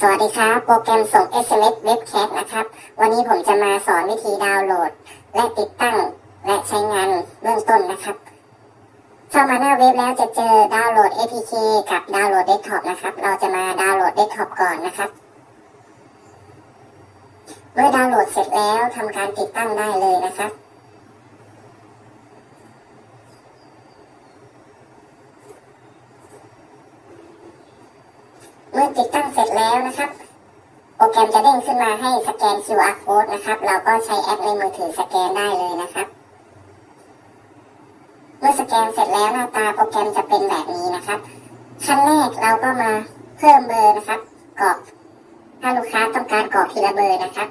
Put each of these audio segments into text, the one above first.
สวัสดีครับ โปรแกรมส่ง SMS เว็บแคสนะครับ วันนี้ผมจะมาสอนวิธีดาวน์โหลด และติดตั้งและใช้งานเบื้องต้นนะครับ เข้ามาหน้าเว็บแล้วจะเจอดาวน์โหลด APK กับดาวน์โหลดเดสก์ท็อปนะครับ เราจะมาดาวน์โหลดเดสก์ท็อปก่อนนะครับ เมื่อดาวน์โหลดเสร็จแล้วทำการติดตั้งได้เลยนะครับ เมื่อติดตั้งเสร็จแล้วนะครับ โปรแกรมจะเด้งขึ้นมาให้สแกน QR code นะครับ เราก็ใช้แอปในมือถือสแกนได้เลยนะครับ เมื่อสแกนเสร็จแล้วหน้าตาโปรแกรมจะเป็นแบบนี้นะครับ ขั้นแรกเราก็มาเพิ่มเบอร์นะครับกรอกถ้าลูกค้าต้องการกรอกทีละเบอร์นะครับ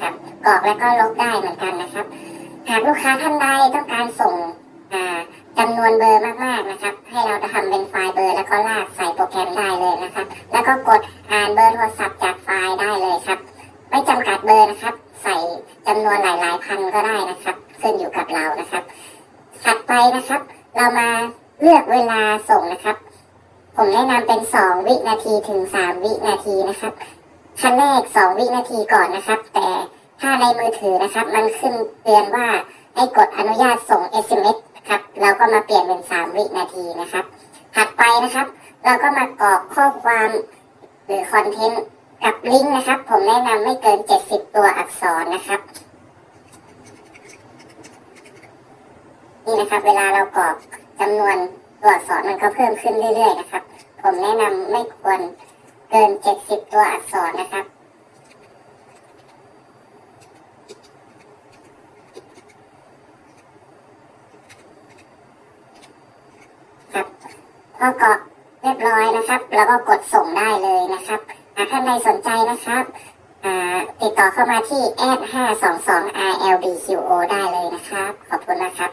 ครับกรอกแล้วก็ลบได้เหมือนกันนะครับ หากลูกค้าท่านใดต้องการส่ง จำนวนเบอร์มากๆนะครับ ให้เราทำเป็นไฟล์เบอร์แล้วก็ลากใส่โปรแกรมได้เลยนะครับ แล้วก็กดอ่านเบอร์โทรศัพท์จากไฟล์ได้เลยครับ ไม่จำกัดเบอร์นะครับ ใส่จำนวนหลายๆพันก็ได้นะครับ ขึ้นอยู่กับเรานะครับ ถัดไปนะครับ เรามาเลือกเวลาส่งนะครับ ผมแนะนำเป็นสองวินาทีถึงสามวินาทีนะครับขั้นแรกสองวินาทีก่อนนะครับ แต่ถ้าในมือถือนะครับ มันขึ้นเตือนว่าให้กดอนุญาตส่ง SMS ครับ เราก็มาเปลี่ยนเป็นสามวินาทีนะครับ ถัดไปนะครับ เราก็มากรอกข้อความหรือคอนเทนต์กับลิงก์นะครับ ผมแนะนำไม่เกิน 70 ตัวอักษรนะครับ นี่นะครับ เวลาเรากรอกจำนวนตัวอักษรมันก็เพิ่มขึ้นเรื่อยๆนะครับ ผมแนะนำไม่ควรเกิน 70 ตัวอักษรนะครับครับ พอกรอกเรียบร้อยนะครับ แล้วก็กดส่งได้เลยนะครับหากท่านใดสนใจนะครับติดต่อเข้ามาที่ a d 5 2 2 RLBQO ได้เลยนะครับ ขอบคุณนะครับ